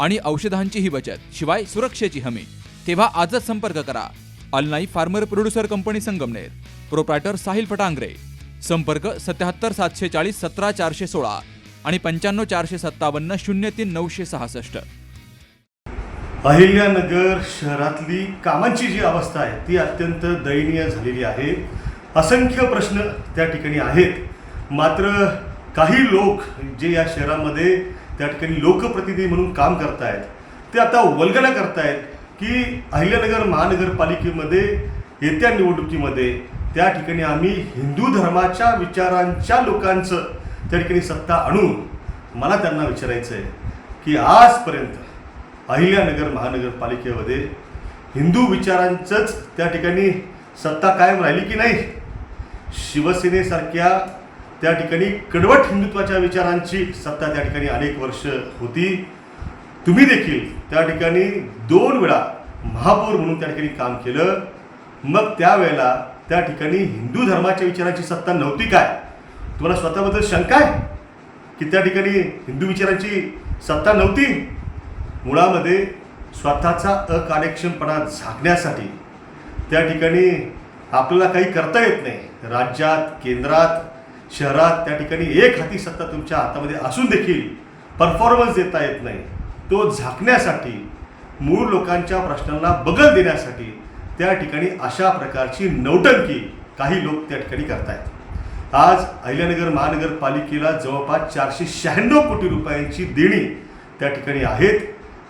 आणि औषधांचीही बचत शिवाय सुरक्षेची हमी. तेव्हा आजच संपर्क करा. अलनाई farmer producer company Sangamner. Proprietor Sahil Fatangare. संपर्क सत्याहत्तर सातशे चाळीस सतरा चारशे सोळा आणि पंच्याण्णव चारशे सत्तावन्न शून्य तीन नऊशे सहासष्ट. अहिल्यानगर शहरातली कामांची जी अवस्था आहे ती अत्यंत दयनीय झालेली आहे. असंख्य प्रश्न त्या ठिकाणी आहेत. मात्र काही लोक जे या शहरामध्ये त्या ठिकाणी लोकप्रतिनिधी म्हणून काम करतायत. ते आता वल्गना करतायत की अहिल्यानगर महानगरपालिकेमध्ये येत्या निवडणुकीमध्ये त्या ठिकाणी आम्ही हिंदू धर्माच्या विचारांच्या लोकांचं त्या ठिकाणी सत्ता आणून मला त्यांना विचारायचं आहे की आजपर्यंत अहिल्यानगर महानगरपालिकेमध्ये हिंदू विचारांचंच त्या ठिकाणी सत्ता कायम राहिली की नाही? शिवसेनेसारख्या त्या ठिकाणी कडवट हिंदुत्वाच्या विचारांची सत्ता त्या ठिकाणी अनेक वर्ष होती. तुम्ही देखील त्या ठिकाणी दोन वेळा महापौर म्हणून त्या ठिकाणी काम केलं. मग त्यावेळेला त्या ठिकाणी हिंदू धर्माच्या विचारांची सत्ता नव्हती काय? तुम्हाला स्वतःबद्दल शंका आहे की त्या ठिकाणी हिंदू विचारांची सत्ता नव्हती? मुळामध्ये स्वतःचा अकार्यक्षमपणा झाकण्यासाठी त्या ठिकाणी आपल्याला काही करता येत नाही. राज्यात केंद्रात शहरात त्या ठिकाणी एक हाती सत्ता तुमच्या हातामध्ये असून देखील परफॉर्मन्स देता येत नाही. तो झाकण्यासाठी मूळ लोकांच्या प्रश्नांना बगल देण्यासाठी त्या ठिकाणी अशा प्रकारची नौटंकी काही लोक त्या ठिकाणी करतायत. आज अहिल्यानगर महानगरपालिकेला जवळपास चारशे शहाण्णव कोटी रुपयांची देणी त्या ठिकाणी आहेत.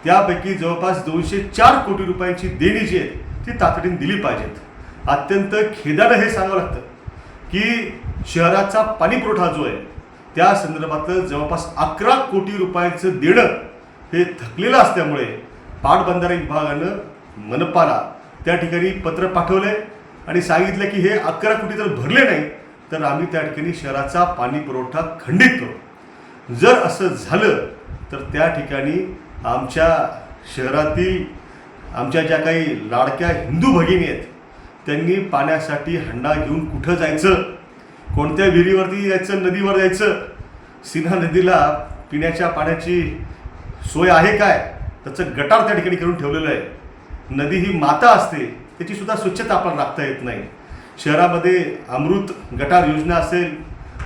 त्यापैकी जवळपास दोनशे चार कोटी रुपयांची देणी जी आहेत ती तातडीने दिली पाहिजेत. अत्यंत खेदानं हे सांगावं लागतं की शहराचा पाणीपुरवठा जो आहे त्या संदर्भातलं जवळपास अकरा कोटी रुपयांचं देणं हे थकलेलं असल्यामुळे पाटबंधारे विभागानं मनपाला त्या ठिकाणी पत्र पाठवलंय आणि सांगितलं की हे अकरा कोटी जर भरले नाही तर आम्ही त्या ठिकाणी शहराचा पाणी पुरवठा खंडित करू. जर असं झालं तर त्या ठिकाणी आमच्या शहरातील आमच्या ज्या काही लाडक्या हिंदू भगिनी आहेत त्यांनी पाण्यासाठी हंडा घेऊन कुठं जायचं? कोणत्या विहिरीवरती जायचं नदीवर जायचं? सिन्हा नदीला पिण्याच्या पाण्याची सोय आहे काय? त्याचं गटार त्या ठिकाणी करून ठेवलेलं आहे. नदी ही माता असते त्याची सुद्धा स्वच्छता आपल्याला राखता येत नाही. शहरामध्ये अमृत गटार योजना असेल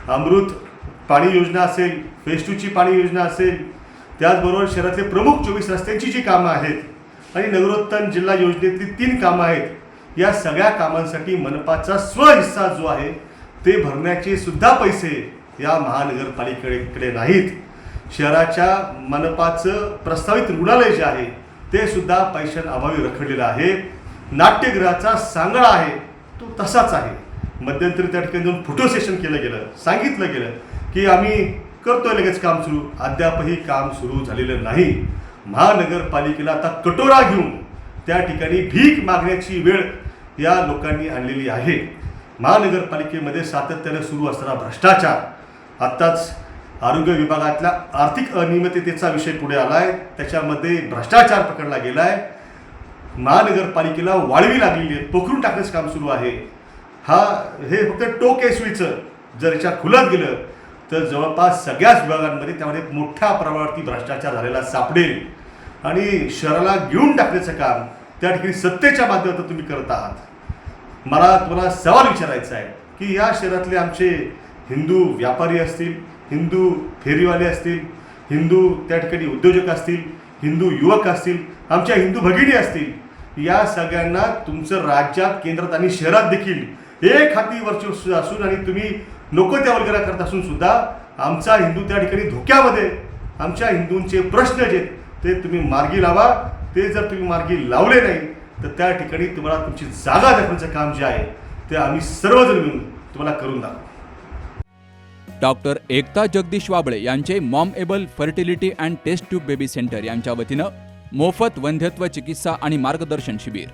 अमृत पाणी योजना असेल फेस टूची पाणी योजना असेल त्याचबरोबर शहरातले प्रमुख चोवीस रस्त्यांची जी कामं आहेत आणि नगरोत्तम जिल्हा योजनेतली तीन कामं आहेत या सगळ्या कामांसाठी मनपाचा स्वहिस्सा जो आहे ते भरण्याचे सुद्धा पैसे या महानगरपालिकेकडे नाहीत. शहराच्या मनपाचं प्रस्तावित रुग्णालय जे आहे ते सुद्धा पैशांअभावी रखडलेलं आहे. नाट्यगृहाचा सांगडा आहे तो तसाच आहे. मध्यंतरी त्या ठिकाणी जाऊन फोटो सेशन केलं गेलं सांगितलं गेलं की आम्ही करतोय लगेच काम सुरू. अद्यापही काम सुरू झालेलं नाही. महानगरपालिकेला आता कटोरा घेऊन त्या ठिकाणी भीक मागण्याची वेळ या लोकांनी आणलेली आहे. महानगरपालिकेमध्ये सातत्याने सुरू असणारा भ्रष्टाचार आत्ताच आरोग्य विभागातल्या आर्थिक अनियमिततेचा विषय पुढे आलाय. त्याच्यामध्ये भ्रष्टाचार पकडला गेला आहे महानगरपालिकेला वाळवी लागलेली आहे पोखरून टाकण्याचं काम सुरू आहे. हा हे फक्त टोक एसवीचं. जर याच्या खुलत गेलं तर जवळपास सगळ्याच विभागांमध्ये त्यामध्ये मोठ्या प्रमाणावरती भ्रष्टाचार झालेला सापडेल. आणि शहराला घेऊन टाकण्याचं काम त्या ठिकाणी सत्तेच्या माध्यमातून तुम्ही करत आहात. मला तुम्हाला सवाल विचारायचा आहे की या शहरातले आमचे हिंदू व्यापारी असतील हिंदू फेरीवाले असतील हिंदू त्या ठिकाणी उद्योजक असतील हिंदू युवक असतील आमच्या हिंदू भगिनी असतील या सगळ्यांना तुमचं राज्यात केंद्रात आणि शहरात देखील एक हाती वर्चस्व असून आणि तुम्ही नको त्या वगैरे करत असून सुद्धा आमचा हिंदू त्या ठिकाणी धोक्यामध्ये आमच्या हिंदूंचे प्रश्न जे ते तुम्ही मार्गी लावा ते जर तुम्ही मार्गी लावले नाही तर त्या ठिकाणी तुम्हाला तुमची जागा दाखवण्याचं काम जे आहे ते आम्ही सर्वजण मिळून तुम्हाला करून दाखवू. डॉक्टर एकता जगदीश वाबळे यांचे mom able fertility and test tube baby centre यांच्या वतीनं मोफत वंध्यत्व चिकित्सा आणि मार्गदर्शन शिबिर.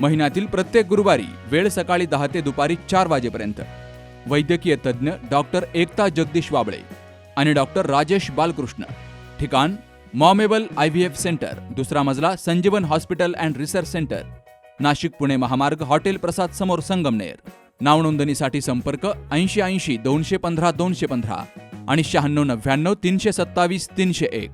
महिन्यातील प्रत्येक गुरुवारी वेळ सकाळी दहा ते दुपारी चार वाजेपर्यंत. वैद्यकीय तज्ज्ञ डॉक्टर एकता जगदीश वाबळे आणि डॉक्टर राजेश बालकृष्ण. ठिकाण momable I V F centre दुसरा मजला Sanjeevan hospital and research centre. Nashik Pune महामार्ग हॉटेल प्रसाद समोर संगमनेर. नावनोंदणीसाठी संपर्क ऐंशी ऐंशी दोनशे पंधरा दोनशे पंधरा आणि शहाण्णव नव्याण्णव तीनशे सत्तावीस तीनशे एक.